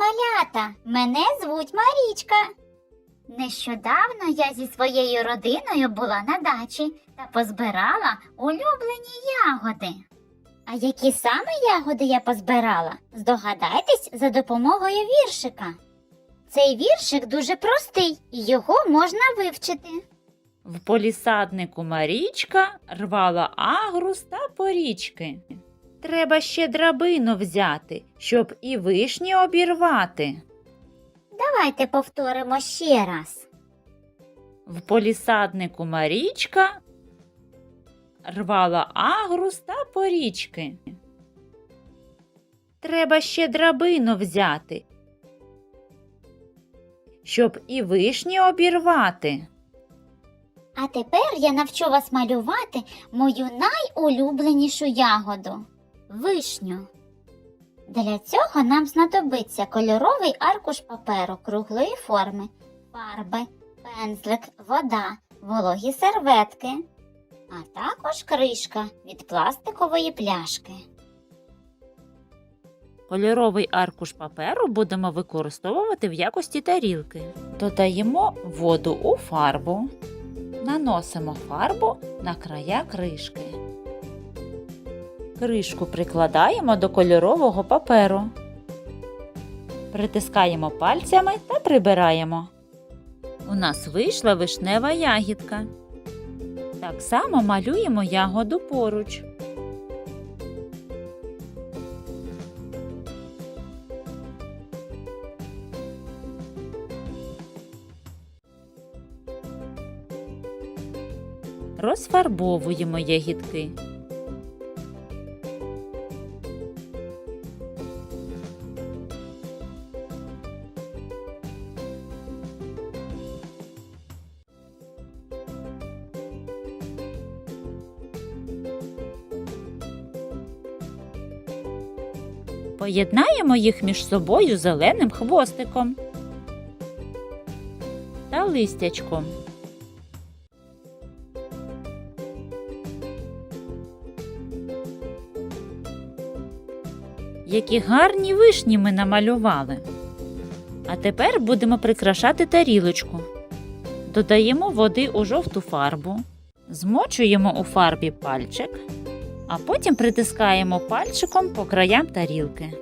малята! Мене звуть Марічка. Нещодавно я зі своєю родиною була на дачі та позбирала улюблені ягоди. А які саме ягоди я позбирала? Здогадайтесь за допомогою віршика. Цей віршик дуже простий, і його можна вивчити. В полісаднику Марічка рвала агрус та порічки. Треба ще драбину взяти, щоб і вишні обірвати. Давайте повторимо ще раз. В полісаднику Марічка рвала агрус та порічки. Треба ще драбину взяти, щоб і вишні обірвати. А тепер я навчу вас малювати мою найулюбленішу ягоду вишню. Для цього нам знадобиться кольоровий аркуш паперу круглої форми, фарби, пензлик, вода, вологі серветки, а також кришка від пластикової пляшки. Кольоровий аркуш паперу будемо використовувати в якості тарілки. Додаємо воду у фарбу, наносимо фарбу на края кришки. Кришку прикладаємо до кольорового паперу. Притискаємо пальцями та прибираємо. У нас вийшла вишнева ягідка. Так само малюємо ягоду поруч. Розфарбовуємо ягідки. Поєднаємо їх між собою зеленим хвостиком та листячком. Які гарні вишні ми намалювали. А тепер будемо прикрашати тарілочку. Додаємо води у жовту фарбу, змочуємо у фарбі пальчик, а потім притискаємо пальчиком по краям тарілки.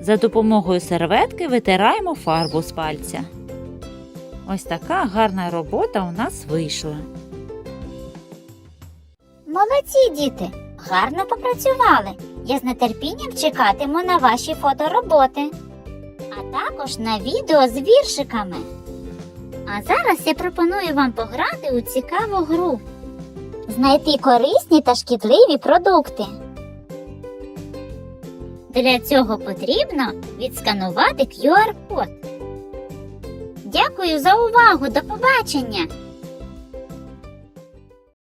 За допомогою серветки витираємо фарбу з пальця. Ось така гарна робота у нас вийшла. Молодці, діти! Гарно попрацювали. Я з нетерпінням чекатиму на ваші фотороботи, а також на відео з віршиками. А зараз я пропоную вам пограти у цікаву гру. Знайти корисні та шкідливі продукти. Для цього потрібно відсканувати QR-код. Дякую за увагу. До побачення!